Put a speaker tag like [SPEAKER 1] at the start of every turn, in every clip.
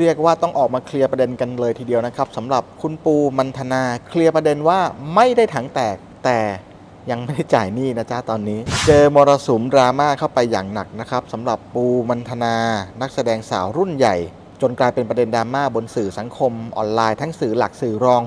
[SPEAKER 1] เรียกว่าต้องออกมาเคลียร์ประเด็นกันเลยทีเดียวนะครับสำหรับคุณปูมันธนาเคลียร์ประเด็นว่าไม่ได้ถังแตกแต่ยังไม่ได้จ่ายหนี้นะจ๊ะตอนนี้ เจอมรสุมดราม่าเข้าไปอย่างหนักนะครับสำหรับปูมันธนา นักแสดงสาวรุ่นใหญ่ จนกลายเป็นประเด็นดราม่าบนสื่อสังคมออนไลน์ ทั้งสื่อหลักสื่อรอง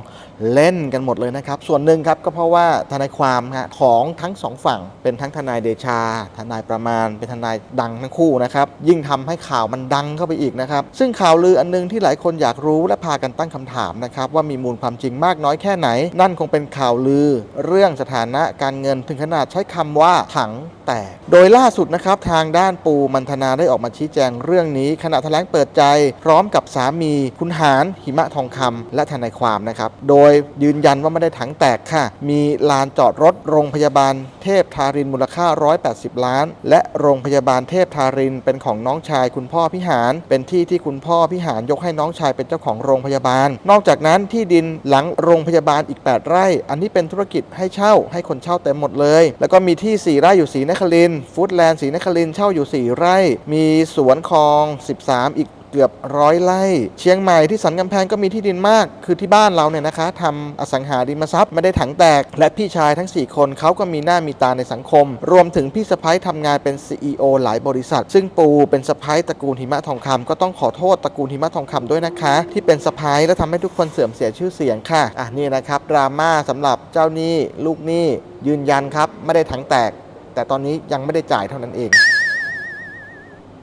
[SPEAKER 1] เล่นกันหมดเลยนะครับ ส่วนหนึ่งครับก็เพราะว่าทนายความฮะของทั้งสองฝั่ง เป็นทั้งทนายเดชา ทนายประมาณ เป็นทนายดังทั้งคู่นะครับ ยิ่งทำให้ข่าวมันดังเข้าไปอีกนะครับ ซึ่งข่าวลืออันนึงที่หลายคนอยากรู้และพากันตั้งคำถามนะครับว่ามีมูลความจริงมากน้อยแค่ไหน นั่นคงเป็นข่าวลือ เรื่องสถานะการเงินถึงขนาดใช้คำว่าถังแตก โดยล่าสุดนะครับทางด้านปูมันธนาได้ออกมาชี้แจงเรื่องนี้ขณะแถลงเปิดใจพร้อมกับสามีคุณหารหิมะทองคำและทนายความนะครับ โดยยืนยันว่าไม่ได้ถังแตกค่ะ มีลานจอดรถโรงพยาบาลเทพทารินมูลค่า 180 ล้าน และโรงพยาบาลเทพทารินเป็นของน้องชายคุณพ่อพิหาร เป็นที่ที่คุณพ่อพิหารยกให้น้องชายเป็นเจ้าของโรงพยาบาล นอกจากนั้นที่ดินหลังโรงพยาบาลอีก 8 ไร่ อันนี้เป็นธุรกิจให้เช่าให้คนเช่าเต็มหมดเลย แล้วก็มีที่ 4 ไร่อยู่ศรีนครินฟูดแลนด์ศรีนครินเช่าอยู่ 4 ไร่ มีสวนคลอง 13 อีก เกือบร้อยไร่ เชียงใหม่ที่สันกำแพงก็มีที่ดินมาก คือที่บ้านเราเนี่ยนะคะทำอสังหาริมทรัพย์ไม่ได้ถังแตก และพี่ชายทั้ง 4 คนเขาก็มีหน้ามีตาในสังคม รวมถึงพี่สะพ้ายทำงานเป็น CEO หลายบริษัท ซึ่งปูเป็นสะพ้ายตระกูลหิมะทองคำก็ต้องขอโทษตระกูลหิมะทองคำด้วยนะคะ ที่เป็นสะพ้ายและทำให้ทุกคนเสื่อมเสียชื่อเสียงค่ะอะนี่นะครับดราม่าสำหรับเจ้าหนี้ลูกหนี้ยืนยันครับไม่ได้ถังแตก แต่ตอนนี้ยังไม่ได้จ่ายเท่านั้นเอง